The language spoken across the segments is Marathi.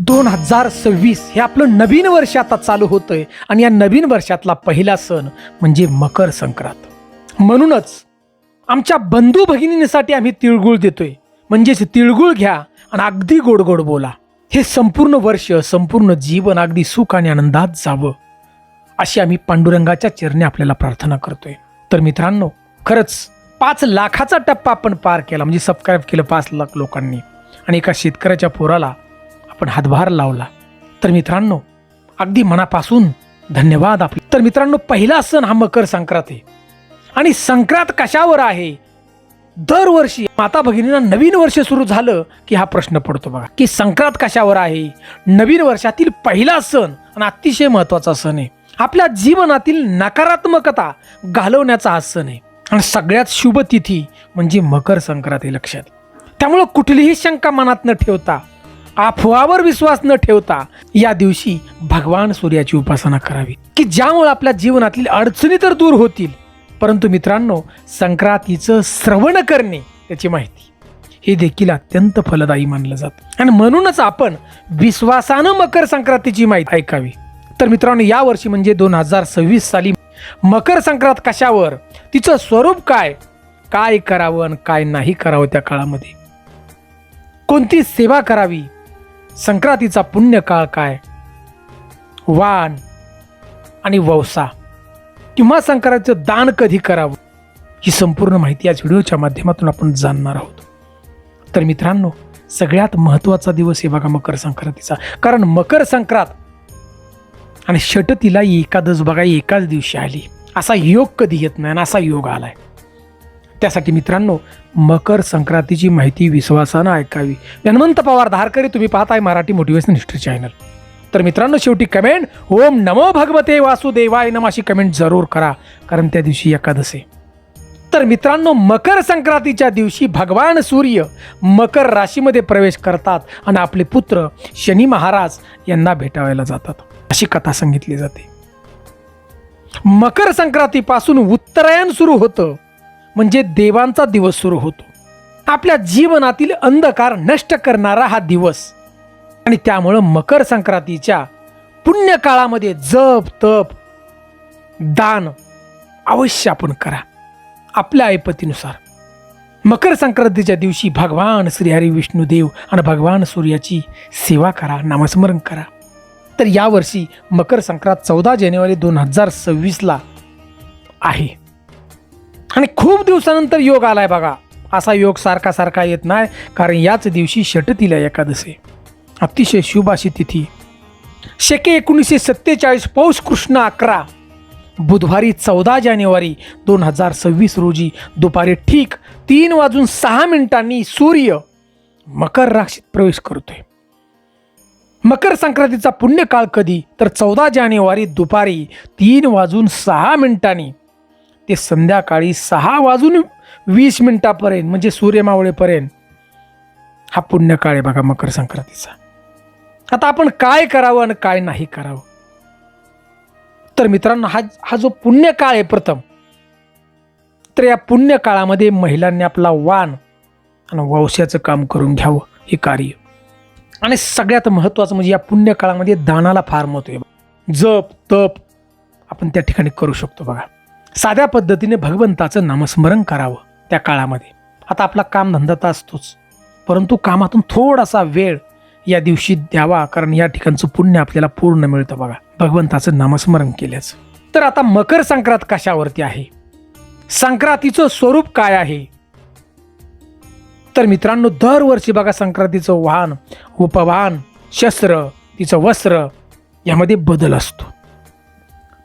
दोन हजार सव्वीस हे आपलं नवीन वर्ष आता चालू होतंय आणि या नवीन वर्षातला पहिला सण म्हणजे मकर संक्रांत. म्हणूनच आमच्या बंधू भगिनींसाठी आम्ही तिळगुळ देतोय. म्हणजेच तिळगुळ घ्या आणि अगदी गोड गोड बोला. हे संपूर्ण वर्ष संपूर्ण जीवन अगदी सुख आणि आनंदात जावं. अशी आम्ही पांडुरंगाच्या चरणी आपल्याला प्रार्थना करतोय. तर मित्रांनो खरंच पाच लाखाचा टप्पा आपण पार केला म्हणजे सबस्क्राईब केलं पाच लाख लोकांनी. आणि एका शेतकऱ्याच्या पोराला आपण हातभार लावला. तर मित्रांनो अगदी मनापासून धन्यवाद आपले. तर मित्रांनो पहिला सण हा मकर संक्रांत आहे. आणि संक्रांत कशावर आहे? दरवर्षी माता भगिनींना नवीन वर्ष सुरू झालं की हा प्रश्न पडतो बघा. की संक्रांत कशावर आहे? नवीन वर्षातील पहिला सण आणि अतिशय महत्त्वाचा सण आहे. आपल्या जीवनातील नकारात्मकता घालवण्याचा हा सण आहे. आणि सगळ्यात शुभ तिथी म्हणजे मकर संक्रांती लक्षात. त्यामुळं कुठलीही शंका मनात न ठेवता अफवावर विश्वास न ठेवता या दिवशी भगवान सूर्याची उपासना करावी. की ज्यामुळे आपल्या जीवनातील अडचणी तर दूर होतील. परंतु मित्रांनो संक्रांतीचं श्रवण करणे त्याची माहिती. हे देखील अत्यंत फलदायी मानलं जातं. आणि म्हणूनच आपण विश्वासानं मकर संक्रांतीची माहिती ऐकावी. तर मित्रांनो या वर्षी म्हणजे दोन हजार सव्वीस साली मकर संक्रांत कशावर? तिचं स्वरूप काय? काय करावं आणि काय नाही करावं त्या काळामध्ये? कोणती सेवा करावी? संक्रांतीचा पुण्यकाळ काय? वाण आणि ववसा. किंवा संक्रांतीचं दान कधी करावं? ही संपूर्ण माहिती आज व्हिडिओच्या माध्यमातून आपण जाणणार आहोत. तर मित्रांनो सगळ्यात महत्त्वाचा दिवस आहे बघा मकर संक्रांतीचा. कारण मकर संक्रांत आणि षटतीला एकादश बघा एकाच दिवशी आली. असा योग कधी येत नाही आणि असा योग आलाय. त्यासाठी मित्रांनो मकर संक्रांतीची माहिती विश्वासानं ऐकावी. हनुमंत पवार धारकरी तुम्ही पाहताय मराठी मोटिवेशन हिस्ट्री चॅनल. तर मित्रांनो शेवटी कमेंट. ओम नमो भगवते वासुदेवाय नम अशी कमेंट जरूर करा कारण त्या दिवशी एकादशी. तर मित्रांनो मकर संक्रांतीच्या दिवशी भगवान सूर्य मकर राशीमध्ये प्रवेश करतात आणि आपले पुत्र शनी महाराज यांना भेटावायला जातात. अशी कथा सांगितली जाते. मकर संक्रांतीपासून उत्तरायण सुरू होतं. म्हणजे देवांचा दिवस सुरू होतो. आपल्या जीवनातील अंधकार नष्ट करणारा हा दिवस. आणि त्यामुळं मकर संक्रांतीच्या पुण्य काळामध्ये जप तप दान अवश्य आपण करा. आपल्या ऐपतीनुसार. मकर संक्रांतीच्या दिवशी भगवान श्रीहरी विष्णुदेव आणि भगवान सूर्याची सेवा करा नामस्मरण करा. तर यावर्षी मकर संक्रांत चौदा जानेवारी दोन हजार सव्वीसला आहे. आणि खूप दिवसानंतर योग आलाय बघा. असा योग सारखा सारखा येत नाही कारण याच दिवशी षटतीला एकादशी. अतिशय शुभ अशी तिथी. शके एकोणीसशे सत्तेचाळीस पौष कृष्ण अकरा. बुधवारी चौदा जानेवारी दोन हजार सव्वीस रोजी दुपारी ठीक तीन वाजून सहा मिनिटांनी सूर्य मकर राशीत प्रवेश करतोय. मकर संक्रांतीचा पुण्यकाळ कधी? तर चौदा जानेवारी दुपारी तीन वाजून सहा मिनिटांनी. ते संध्याकाळी सहा वाजून वीस मिनिटापर्यंत म्हणजे सूर्यमावळेपर्यंत हा पुण्यकाळ आहे बघा मकर संक्रांतीचा. आता आपण काय करावं आणि काय नाही करावं? तर मित्रांनो हा हा जो पुण्यकाळ आहे प्रथम तर या पुण्यकाळामध्ये महिलांनी आपला वाण आणि वंशाचं काम करून घ्यावं हे कार्य. आणि सगळ्यात महत्त्वाचं म्हणजे या पुण्यकाळामध्ये दानाला फार महत्त्व आहे. जप तप आपण त्या ठिकाणी करू शकतो बघा. साध्या पद्धतीने भगवंताचं नामस्मरण करावं त्या काळामध्ये. आता आपला कामधंदा तर असतोच. परंतु कामातून थोडासा वेळ या दिवशी द्यावा कारण या ठिकाणचं पुण्य आपल्याला पूर्ण मिळतं बघा. भगवंताचं नामस्मरण केल्याचं. तर आता मकर संक्रांत कशावरती आहे? संक्रांतीचं स्वरूप काय आहे? तर मित्रांनो दरवर्षी बघा संक्रांतीचं वाहन उपवाहन शस्त्र तिचं वस्त्र यामध्ये बदल असतो.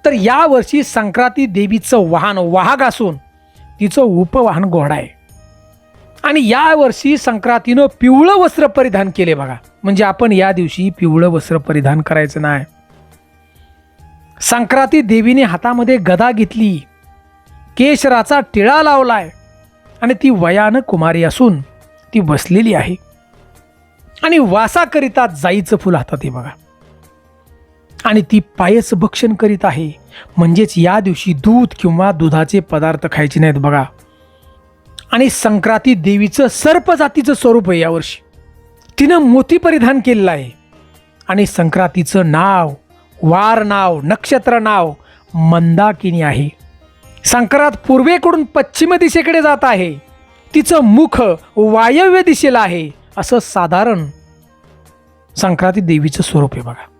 तर यावर्षी संक्रांती देवीचं वाहन वाहक असून तिचं उपवाहन घोडा आहे. आणि यावर्षी संक्रांतीनं पिवळं वस्त्र परिधान केले बघा. म्हणजे आपण या दिवशी पिवळं वस्त्र परिधान करायचं नाही. संक्रांती देवीने हातामध्ये गदा घेतली. केशराचा टिळा लावलाय. आणि ती वयानं कुमारी असून ती बसलेली आहे. आणि वासाकरिता जाईचं फुल हातात आहे बघा. आणि ती पायस भक्षण करीत आहे. म्हणजेच या दिवशी दूध किंवा दुधाचे पदार्थ खायचे नाहीत बघा. आणि संक्रांती देवीचं सर्प जातीचं स्वरूप आहे यावर्षी तिनं मोती परिधान केलेलं आहे. आणि संक्रांतीचं नाव वार नाव नक्षत्र नाव मंदाकिनी आहे. संक्रांत पूर्वेकडून पश्चिम दिशेकडे जात आहे. तिचं मुख वायव्य दिशेला आहे. असं साधारण संक्रांती देवीचं स्वरूप आहे बघा.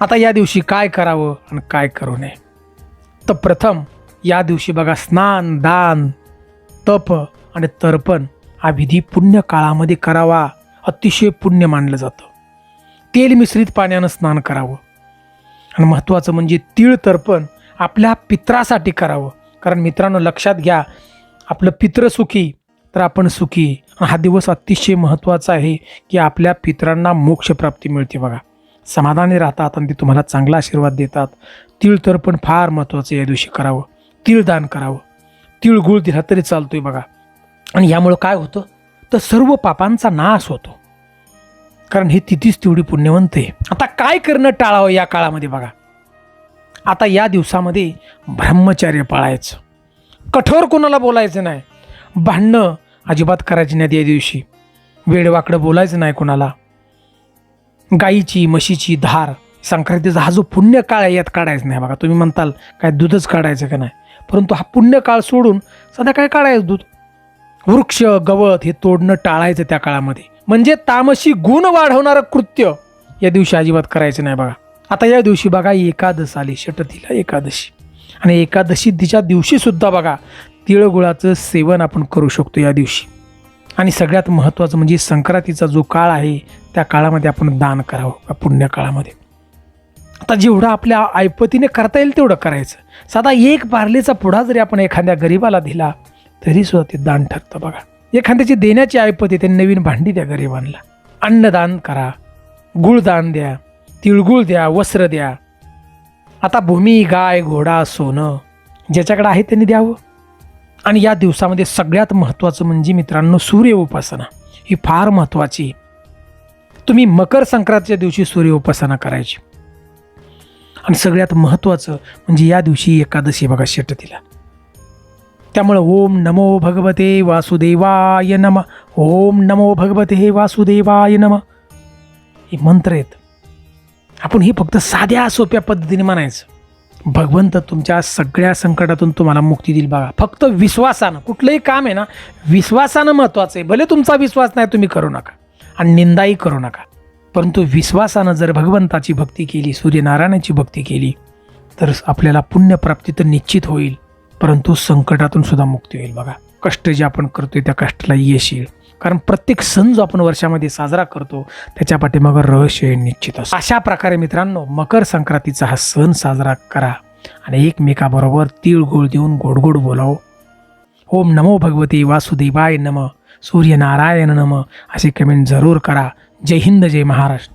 आता या दिवशी काय करावं आणि काय करू नये? तर प्रथम या दिवशी बघा स्नान दान तप आणि तर्पण हा विधी पुण्य काळामध्ये करावा. अतिशय पुण्य मानलं जातं. तेल मिश्रित पाण्यानं स्नान करावं. आणि महत्त्वाचं म्हणजे तीळ तर्पण आपल्या पित्रासाठी करावं. कारण मित्रांनो लक्षात घ्या आपलं पित्र सुखी तर आपण सुखी. हा दिवस अतिशय महत्त्वाचा आहे की आपल्या पित्रांना मोक्षप्राप्ती मिळते बघा. समाधानी राहतात आणि ते तुम्हाला चांगला आशीर्वाद देतात. तीळ पण फार महत्त्वाचं या दिवशी करावं. तीळदान करावं. तिळगुळ दिला तरी चालतोय बघा. आणि यामुळं काय होतं? तर सर्व पापांचा नाश होतो. कारण ही तिथीच तेवढी पुण्यवंत आहे. आता काय करणं टाळावं या काळामध्ये बघा. आता या दिवसामध्ये ब्रह्मचर्य पाळायचं. कठोर कोणाला बोलायचं नाही. भांडणं अजिबात करायची नाहीत या दिवशी. वेडवाकडं बोलायचं नाही कोणाला. गाईची म्हशीची धार. संक्रांतीचा हा जो पुण्य काळ आहे यात काढायचं नाही बघा. तुम्ही म्हणताल काय दूधच काढायचं का नाही? परंतु हा पुण्य काळ सोडून सध्या काय काढायचं दूध? वृक्ष गवत हे तोडणं टाळायचं त्या काळामध्ये. म्हणजे तामशी गुण वाढवणारं कृत्य या दिवशी अजिबात करायचं नाही बघा. आता या दिवशी बघा एकादश आली षटतीला एकादशी. आणि एकादशी तिच्या दिवशीसुद्धा बघा तिळगुळाचं सेवन आपण करू शकतो या दिवशी. आणि सगळ्यात महत्त्वाचं म्हणजे संक्रांतीचा जो काळ आहे त्या काळामध्ये आपण दान करावं पुण्य काळामध्ये आता जेवढं आपल्या ऐपतीने करता येईल तेवढं करायचं. साधा एक बारलेचा पुढा जरी आपण एखाद्या गरीबाला दिला तरी सुद्धा ते दान ठरतं बघा. एखाद्याची देण्याची ऐपती त्यांनी नवीन भांडी द्या गरिबांना. अन्नदान करा गुळदान द्या तिळगुळ द्या वस्त्र द्या. आता भूमी गाय घोडा सोनं ज्याच्याकडे आहे त्यांनी द्यावं. आणि या दिवसामध्ये सगळ्यात महत्त्वाचं म्हणजे मित्रांनो सूर्य उपासना ही फार महत्त्वाची तुम्ही मकर संक्रांतीच्या दिवशी सूर्य उपासना करायची. आणि सगळ्यात महत्त्वाचं म्हणजे या दिवशी एकादशी बघा दिला त्यामुळं ओम नमो भगवते वासुदेवाय नम. ओम नमो भगवते वासुदेवाय नम. हे मंत्र आहेत. आपण हे फक्त साध्या सोप्या पद्धतीने म्हणायचं. भगवंत तुमच्या सगळ्या संकटातून तुम्हाला मुक्ती देईल बघा. फक्त विश्वासानं कुठलंही काम आहे ना विश्वासानं महत्त्वाचं आहे. भले तुमचा विश्वास नाही तुम्ही करू नका. आणि निंदाही करू नका. परंतु विश्वासानं जर भगवंताची भक्ती केली सूर्यनारायणाची भक्ती केली तर आपल्याला पुण्यप्राप्ती तर निश्चित होईल. परंतु संकटातून सुद्धा मुक्ती होईल बघा. कष्ट जे आपण करतोय त्या कष्टाला यश येईल. कारण प्रत्येक सण जो आपण वर्षामध्ये साजरा करतो त्याच्या पाठीमागं रहस्य निश्चित असतो. अशा प्रकारे मित्रांनो मकर संक्रांतीचा हा सण साजरा करा आणि एकमेकाबरोबर तिळगुळ देऊन गोड गोड बोलावं. ओम नमो भगवती वासुदेवाय नम सूर्यनारायण नम असे कमेंट जरूर करा. जय हिंद जय महाराष्ट्र.